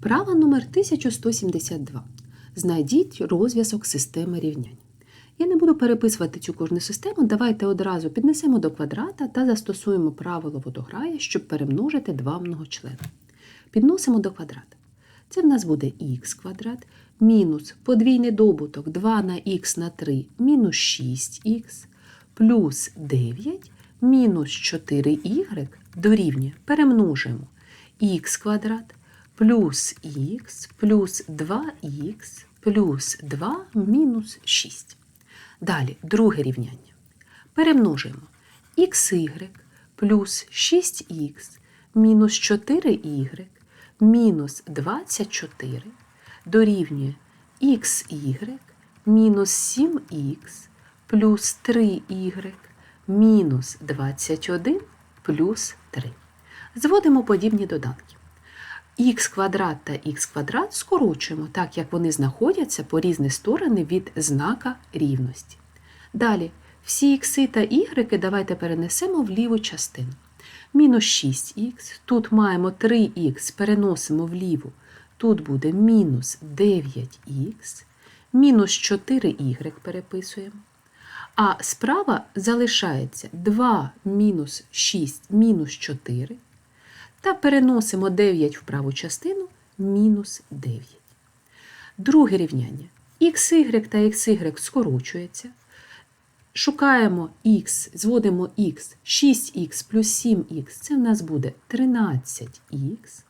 Вправа номер 1172. Знайдіть розв'язок системи рівнянь. Я не буду переписувати цю кожну систему. Давайте одразу піднесемо до квадрата та застосуємо правило водограя, щоб перемножити два многочлени. Підносимо до квадрата. Це в нас буде х квадрат мінус подвійний добуток 2 на х на 3 мінус 6х плюс 9 мінус 4y дорівнює перемножуємо х квадрат плюс х плюс 2х плюс 2 мінус 6. Далі друге рівняння. Перемножуємо xy плюс 6х мінус 4y мінус 24 дорівнює xy мінус 7х плюс 3y мінус 21 плюс 3. Зводимо подібні доданки. Х квадрат та х квадрат скорочуємо, так як вони знаходяться по різні сторони від знака рівності. Далі, всі ікси та ігреки давайте перенесемо в ліву частину. Мінус 6х, тут маємо 3х, переносимо вліву, тут буде мінус 9х, мінус 4y переписуємо. А справа залишається 2 мінус 6 мінус 4. Та переносимо 9 в праву частину мінус 9. Друге рівняння. xy та xy скорочується. Шукаємо х, зводимо х, 6х плюс 7х, це в нас буде 13х,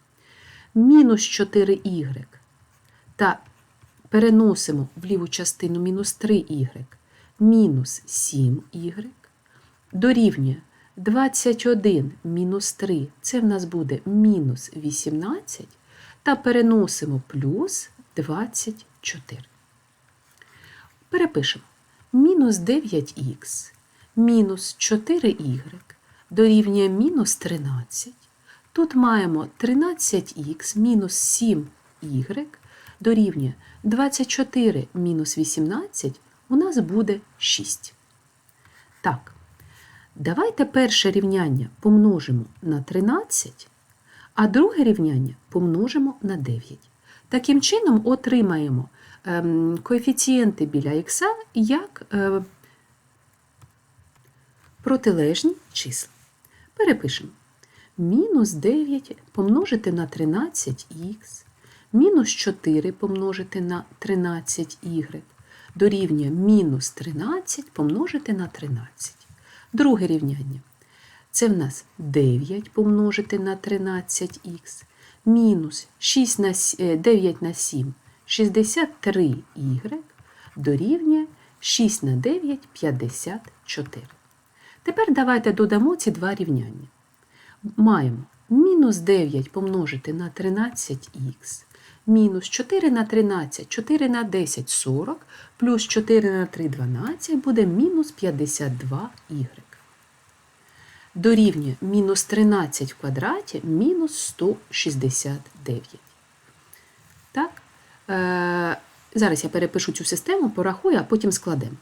мінус 4y. Та переносимо в ліву частину мінус 3y, мінус 7y, дорівнює 21 мінус 3 це в нас буде мінус 18, та переносимо плюс 24. Перепишемо. Мінус 9х мінус 4y дорівнює мінус 13. Тут маємо 13х мінус 7y дорівнює 24 мінус 18 у нас буде 6. Так. Давайте перше рівняння помножимо на 13, а друге рівняння помножимо на 9. Таким чином, отримаємо ем, коефіцієнти біля х як е, протилежні числа. Перепишемо. Мінус 9 помножити на 13х, мінус 4 помножити на 13y, дорівнює мінус 13 помножити на 13. Друге рівняння. Це в нас 9 помножити на 13х, мінус 6 на, 9 на 7 63y дорівнює 6 на 9 54. Тепер давайте додамо ці два рівняння. Маємо мінус 9 помножити на 13х, мінус 4 на 13, 4 на 10 40, плюс 4 на 3 12 буде мінус 52y. Дорівнює мінус 13 в квадраті мінус 169. Так? Е, Зараз я перепишу цю систему, порахую, а потім складемо.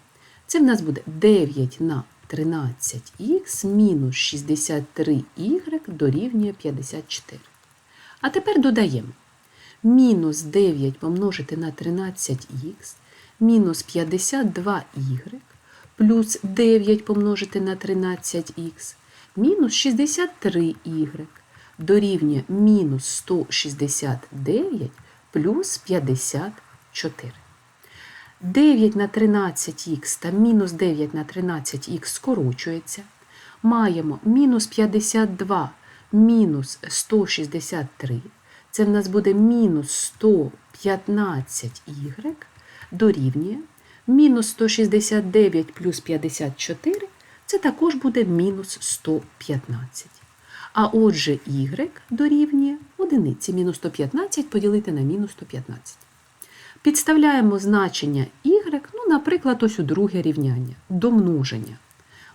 Це в нас буде 9 на 13х мінус 63y дорівнює 54. А тепер додаємо мінус 9 помножити на 13х мінус 52y плюс 9 помножити на 13х мінус 63y дорівнює мінус 169 плюс 54. 9 на 13х та мінус 9 на 13х скорочується. Маємо мінус 52 мінус 163. Це в нас буде мінус 115y дорівнює. Мінус 169 плюс 54 це також буде мінус 115. А отже, y дорівнює одиниці. Мінус 115 поділити на мінус 115. Підставляємо значення y, ну, наприклад, ось у друге рівняння до множення.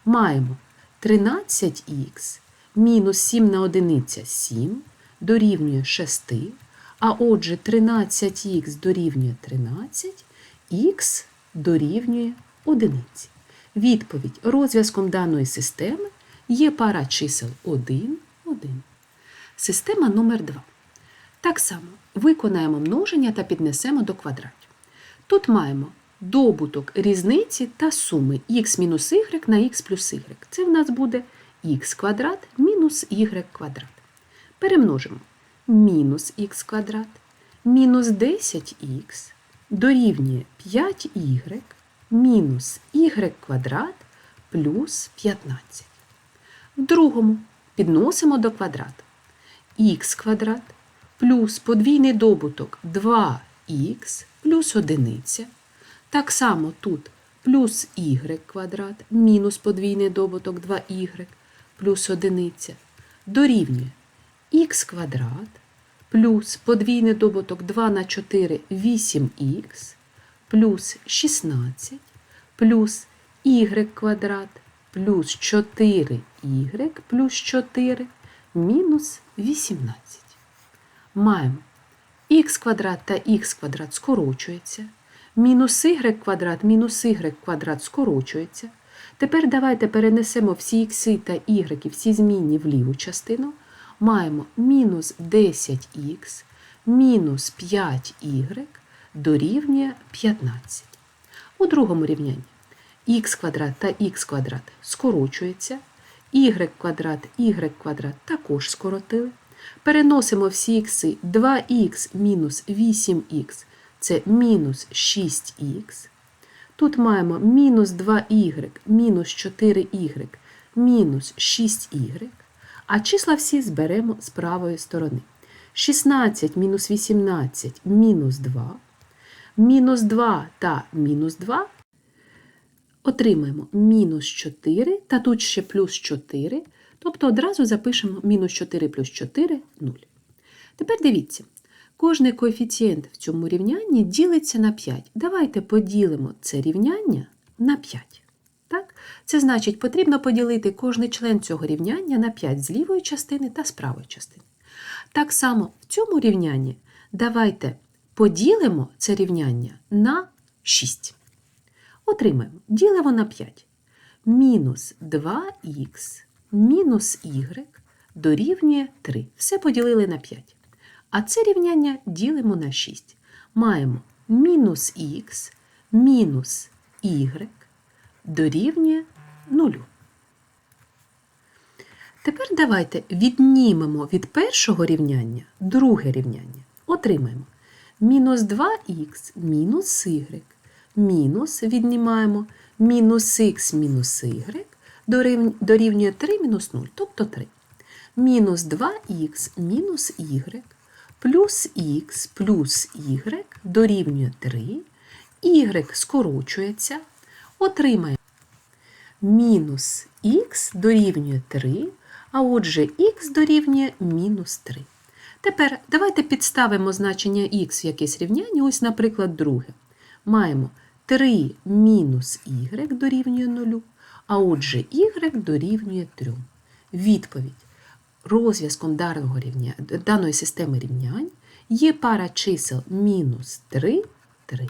Маємо 13х мінус 7 на одиниця 7 дорівнює 6, а отже, 13х дорівнює 13, х дорівнює 1. Відповідь розв'язком даної системи є пара чисел 1, 1. Система номер 2. Так само виконаємо множення та піднесемо до квадратів. Тут маємо добуток різниці та суми х мінус y на х плюс y. Це в нас буде х квадрат мінус y квадрат. Перемножимо мінус х квадрат мінус 10х дорівнює 5y мінус y квадрат плюс 15. В другому підносимо до квадрату х квадрат плюс подвійний добуток 2х плюс одиниця. Так само тут плюс y квадрат мінус подвійний добуток 2y плюс одиниця дорівнює х квадрат плюс подвійний добуток 2 на 4 8х плюс 16 плюс y квадрат плюс 4y плюс 4 мінус 18. Маємо х квадрат та х квадрат скорочується, мінус y квадрат мінус y квадрат скорочується. Тепер давайте перенесемо всі х та y, всі змінні в ліву частину. Маємо мінус 10х мінус 5y дорівнює 15. У другому рівнянні х квадрат та х квадрат скорочується, y квадрат, y квадрат також скоротили. Переносимо всі ікси 2х мінус 8х це мінус 6х. Тут маємо мінус 2y мінус 4y мінус 6y. А числа всі зберемо з правої сторони. 16 мінус 18 мінус 2. Мінус 2 та мінус 2 отримаємо мінус 4, та тут ще плюс 4, тобто одразу запишемо мінус 4 плюс 4 0. Тепер дивіться, кожний коефіцієнт в цьому рівнянні ділиться на 5. Давайте поділимо це рівняння на 5. Це значить, потрібно поділити кожний член цього рівняння на 5 з лівої частини та з правої частини. Так само в цьому рівнянні давайте поділимо це рівняння на 6. Отримаємо ділимо на 5. Мінус 2х мінус y дорівнює 3. Все поділили на 5. А це рівняння ділимо на 6. Маємо мінус х мінус y дорівнює 0. Тепер давайте віднімемо від першого рівняння друге рівняння. Отримаємо мінус 2х мінус y мінус віднімаємо мінус х мінус y дорівнює 3 мінус 0, тобто 3. Мінус 2х мінус y плюс х плюс y дорівнює 3. y скорочується. Отримаємо мінус х дорівнює 3, а отже х дорівнює мінус 3. Тепер давайте підставимо значення х в якесь рівняння, ось, наприклад, друге. Маємо 3 мінус y дорівнює 0, а отже y дорівнює 3. Відповідь. Розв'язком даної системи рівнянь є пара чисел мінус 3, 3.